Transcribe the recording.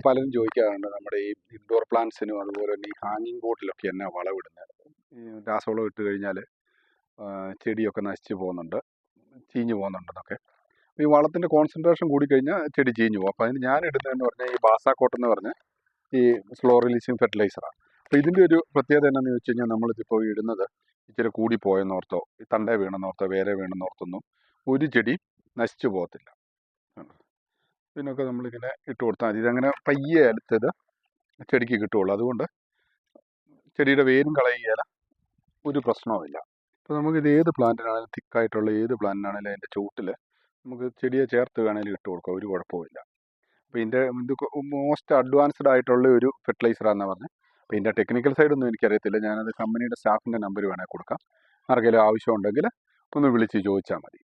ഇപ്പോൾ പലരും ചോദിക്കാറുണ്ട് നമ്മുടെ ഈ ഇൻഡോർ പ്ലാന്റ്സിനും അതുപോലെ തന്നെ ഈ ഹാങ്ങിങ് ബോട്ടിലൊക്കെ എന്നാ വളമിടുന്നത് ഈ രാസവളം ഇട്ട് കഴിഞ്ഞാൽ ചെടിയൊക്കെ നശിച്ചു പോകുന്നുണ്ട് ചീഞ്ഞു പോകുന്നുണ്ടെന്നൊക്കെ. ഈ വളത്തിന്റെ കോൺസെൻട്രേഷൻ കൂടിക്കഴിഞ്ഞാൽ ചെടി ചീഞ്ഞു പോകും. അപ്പോൾ അതിന് ഞാൻ ഇടുന്നതെന്ന് പറഞ്ഞാൽ ഈ ബാസാക്കോട്ട് എന്ന് പറഞ്ഞ ഈ സ്ലോ റിലീസിങ് ഫെർട്ടിലൈസറാണ് അപ്പോൾ ഇതിന്റെ ഒരു പ്രത്യേകത എന്നാന്ന് ചോദിച്ചു കഴിഞ്ഞാൽ നമ്മളിതിപ്പോൾ ഇടുന്നത് ഇച്ചിരി കൂടിപ്പോയെന്നോർത്തോ തണ്ടേ വീണെന്നോർത്തോ വേറെ വീണെന്നോർത്തൊന്നും ഒരു ചെടി നശിച്ചു പോകത്തില്ല? ഇതിനൊക്കെ നമ്മളിങ്ങനെ ഇട്ട് കൊടുത്താൽ മതി. ഇതങ്ങനെ പയ്യെ അടുത്തത് ചെടിക്ക് കിട്ടുള്ളൂ അതുകൊണ്ട് ചെടിയുടെ വേരും കളയുകയില്ല. ഒരു പ്രശ്നവുമില്ല. അപ്പോൾ നമുക്കിത് ഏത് പ്ലാന്റിനാണെങ്കിലും തിക്കായിട്ടുള്ള ഏത് പ്ലാന്റിനാണെങ്കിലും അതിന്റെ ചുവട്ടിൽ നമുക്ക് ചെടിയെ ചേർത്ത് വേണമെങ്കിലും ഇട്ട് കൊടുക്കാം. ഒരു കുഴപ്പമില്ല അപ്പോൾ ഇതിന്റെ ഇത് മോസ്റ്റ് അഡ്വാൻസ്ഡ് ആയിട്ടുള്ള ഒരു ഫെർട്ടിലൈസറാണെന്ന് പറഞ്ഞത് അപ്പോൾ ഇതിന്റെ ടെക്നിക്കൽ സൈഡൊന്നും എനിക്കറിയത്തില്ല. ഞാനത് കമ്പനിയുടെ സ്റ്റാഫിന്റെ നമ്പർ വേണമെങ്കിൽ കൊടുക്കാം. ആർക്കെങ്കിലും ആവശ്യമുണ്ടെങ്കിൽ ഒന്ന് വിളിച്ച് ചോദിച്ചാൽ മതി.